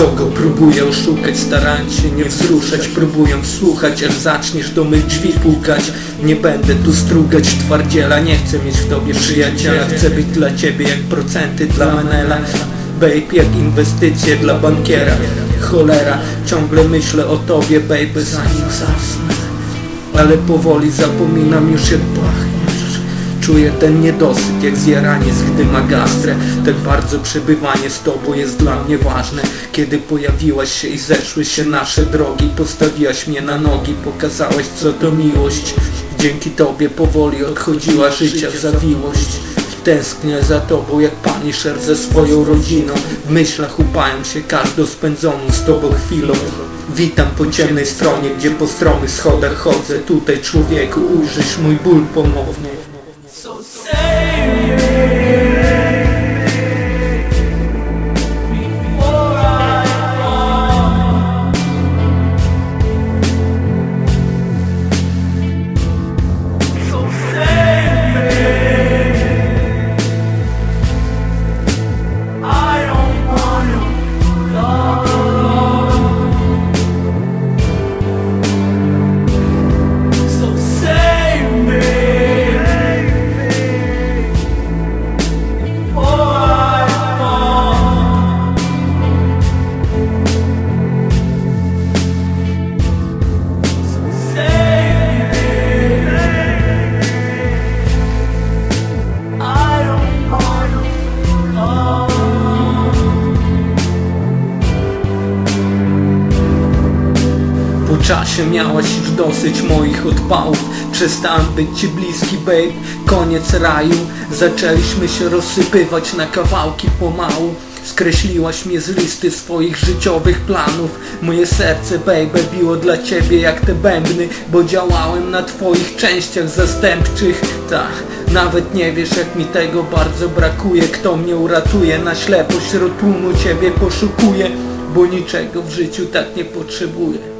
Kogo próbuję oszukać, starając się nie wzruszać Próbuję słuchać, aż zaczniesz do mych drzwi pukać. Nie będę tu strugać twardziela Nie chcę mieć w tobie przyjaciela. Chcę być dla ciebie jak procenty dla Menela Babe, jak inwestycje dla bankiera. Cholera, ciągle myślę o tobie, baby, zanim zasnę. Ale powoli zapominam już jak pachniesz Czuję ten niedosyt, jak zjaranie z gdy ma gastrę. Tak bardzo przebywanie z tobą jest dla mnie ważne. Kiedy pojawiłaś się i zeszły się nasze drogi Postawiłaś mnie na nogi, pokazałaś co to miłość. Dzięki tobie powoli odchodziła życia zawiłość. Tęsknię za tobą jak paniszer ze swoją rodziną. W myślach upają się każdą spędzoną z tobą chwilą. Witam po ciemnej stronie, gdzie po stromych schodach chodzę. Tutaj człowieku ujrzysz mój ból ponownie So say Po czasie miałaś już dosyć moich odpałów. Przestałem być ci bliski, babe, koniec raju. Zaczęliśmy się rozsypywać na kawałki pomału. Skreśliłaś mnie z listy swoich życiowych planów. Moje serce, baby, biło dla ciebie jak te bębny Bo działałem na twoich częściach zastępczych. Tak, nawet nie wiesz jak mi tego bardzo brakuje. Kto mnie uratuje na ślepo wśród tłumu ciebie poszukuję Bo niczego w życiu tak nie potrzebuję